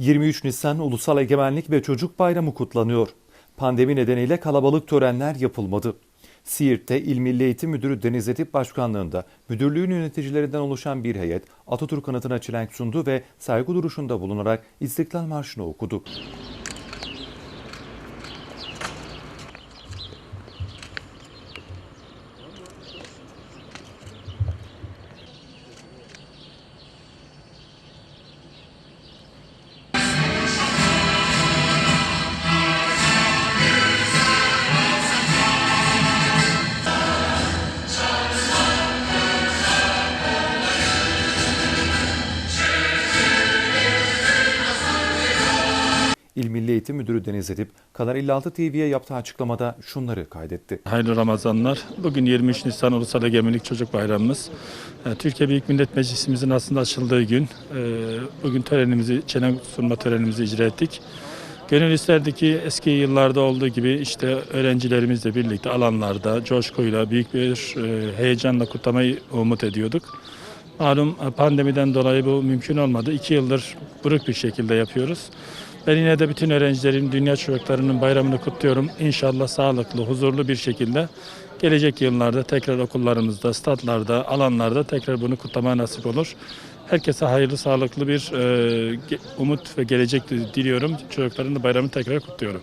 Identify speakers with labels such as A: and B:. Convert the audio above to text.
A: 23 Nisan Ulusal Egemenlik ve Çocuk Bayramı kutlanıyor. Pandemi nedeniyle kalabalık törenler yapılmadı. Siirt'te İl Milli Eğitim Müdürü Deniz Etip Başkanlığında müdürlüğün yöneticilerinden oluşan bir heyet Atatürk anıtına çelenk sundu ve saygı duruşunda bulunarak İstiklal Marşı'nı okudu. İl Milli Eğitim Müdürü Deniz Edip, Kanal 56 TV'ye yaptığı açıklamada şunları kaydetti.
B: Hayırlı Ramazanlar. Bugün 23 Nisan Ulusal Egemenlik Çocuk Bayramımız. Ee, Türkiye Büyük Millet Meclisimizin aslında açıldığı gün. Ee, Bugün törenimizi, çelenk sunma törenimizi icra ettik. Gönül isterdi ki eski yıllarda olduğu gibi işte öğrencilerimizle birlikte alanlarda coşkuyla, büyük bir e, heyecanla kutlamayı umut ediyorduk. Malum e, pandemiden dolayı bu mümkün olmadı. İki yıldır buruk bir şekilde yapıyoruz. Ben yine de bütün öğrencilerin, dünya çocuklarının bayramını kutluyorum. İnşallah sağlıklı, huzurlu bir şekilde gelecek yıllarda tekrar okullarımızda, statlarda, alanlarda tekrar bunu kutlamaya nasip olur. Herkese hayırlı, sağlıklı bir e, umut ve gelecek diliyorum. Çocukların da bayramını tekrar kutluyorum.